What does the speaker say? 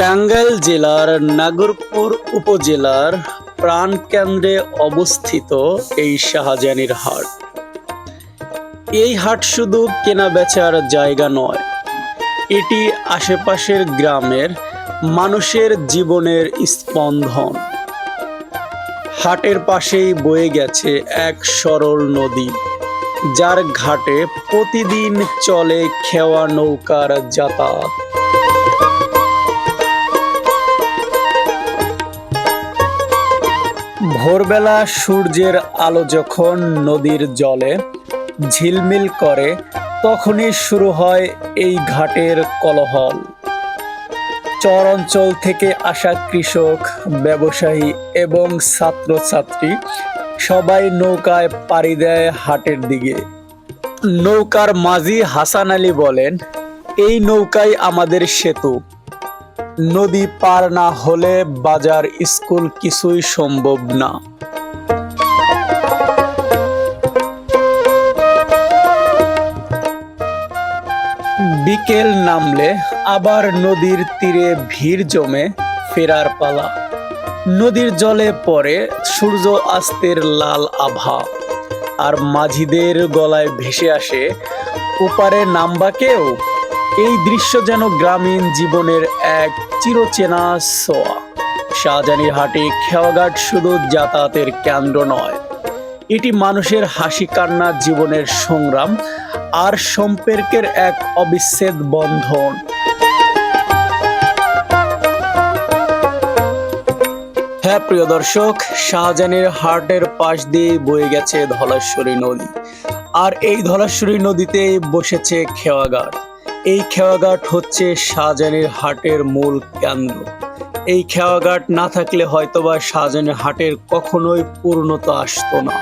টাঙ্গাইল জেলার নাগরপুর উপজেলার প্রাণকেন্দ্রে অবস্থিত এই শাহজাহানির হাট। এই হাট শুধু কেনা বেচার জায়গা নয়, এটি আশেপাশের গ্রামের মানুষের জীবনের স্পন্দন। হাটের পাশেই বয়ে গেছে এক সরল নদী, যার ঘাটে প্রতিদিন চলে খেওয়া নৌকার যাতায়াত। ভোরবেলা সূর্যের আলো যখন নদীর জলে ঝিলমিল করে, তখনই শুরু হয় এই ঘাটের কলহল। চর অঞ্চল থেকে আসা কৃষক, ব্যবসায়ী এবং ছাত্রছাত্রী সবাই নৌকায় পাড়ি দেয় হাটের দিকে। নৌকার মাঝি হাসান আলী বলেন, এই নৌকাই আমাদের সেতু। নদী পার না হলে বাজার, স্কুল কিছুই সম্ভব না। বিকেল নামলে আবার নদীর তীরে ভিড় জমে ফেরার পালা। নদীর জলে পড়ে সূর্য আস্তের লাল আভা, আর মাঝিদের গলায় ভেসে আসে, ওপারে নামবা কেউ? এই দৃশ্য যেন গ্রামীণ জীবনের এক চিরচেনা সোয়া শাহজাহানির হাটে খেওয়াঘাট শুধু যাতায়াতের কেন্দ্র নয়, এটি মানুষের হাসি কান্না জীবনের সংগ্রাম আর সম্পর্কের এক অবিচ্ছেদ বন্ধন। হ্যাঁ প্রিয় দর্শক শাহজাহানের হাটের পাশ দিয়ে বয়ে গেছে ধলেশ্বরী নদী, আর এই ধলেশ্বরী নদীতে বসেছে খেওয়াঘাট। এই খেয়াঘাট হচ্ছে শাহজাহানের হাটের মূল কেন্দ্র। এই খেয়াঘাট না থাকলে হয়তোবা শাহজাহানের হাটের কখনোই পূর্ণতা আসতো না।